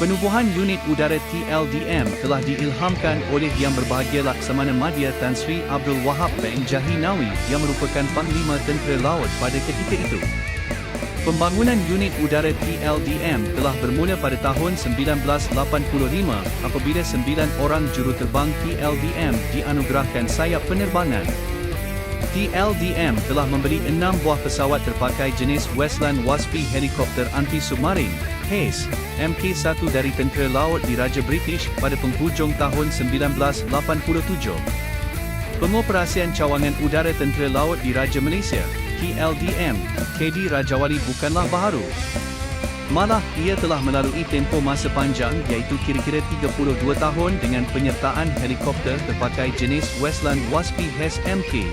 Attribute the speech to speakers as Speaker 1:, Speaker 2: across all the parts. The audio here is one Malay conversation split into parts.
Speaker 1: Penubuhan unit udara TLDM telah diilhamkan oleh Yang Berbahagia Laksamana Madya Tan Sri Abdul Wahab bin Jahinawi yang merupakan Panglima Tentera Laut pada ketika itu. Pembangunan unit udara TLDM telah bermula pada tahun 1985 apabila sembilan orang juruterbang TLDM dianugerahkan sayap penerbangan. TLDM telah membeli enam buah pesawat terpakai jenis Westland Waspi helikopter anti-submarin HASE MK-1 dari Tentera Laut di Raja British pada penghujung tahun 1987. Pengoperasian cawangan udara Tentera Laut di Raja Malaysia TLDM, KD Rajawali bukanlah baharu. Malah, ia telah melalui tempoh masa panjang iaitu kira-kira 32 tahun dengan penyertaan helikopter terpakai jenis Westland Waspi MK.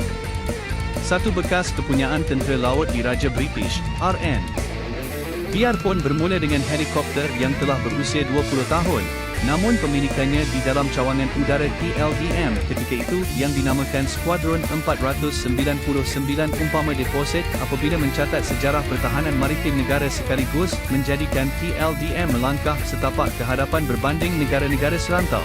Speaker 1: Satu bekas kepunyaan Tentera Laut di Raja British, RN. Biarpun bermula dengan helikopter yang telah berusia 20 tahun, namun pemilikannya di dalam cawangan udara TLDM ketika itu yang dinamakan Skuadron 499 umpama deposit apabila mencatat sejarah pertahanan maritim negara sekaligus menjadikan TLDM melangkah setapak ke hadapan berbanding negara-negara serantau.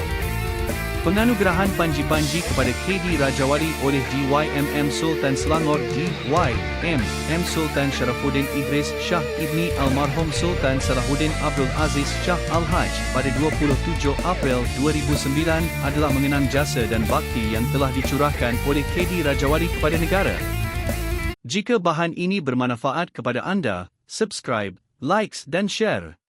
Speaker 1: Penganugerahan panji-panji kepada KD Rajawali oleh DYMM Sultan Selangor DYM M Sultan Sharafuddin Idris Shah Ibni Almarhum Sultan Salahuddin Abdul Aziz Shah Al-Haj pada 27 April 2009 adalah mengenang jasa dan bakti yang telah dicurahkan oleh KD Rajawali kepada negara. Jika bahan ini bermanfaat kepada anda, subscribe, likes dan share.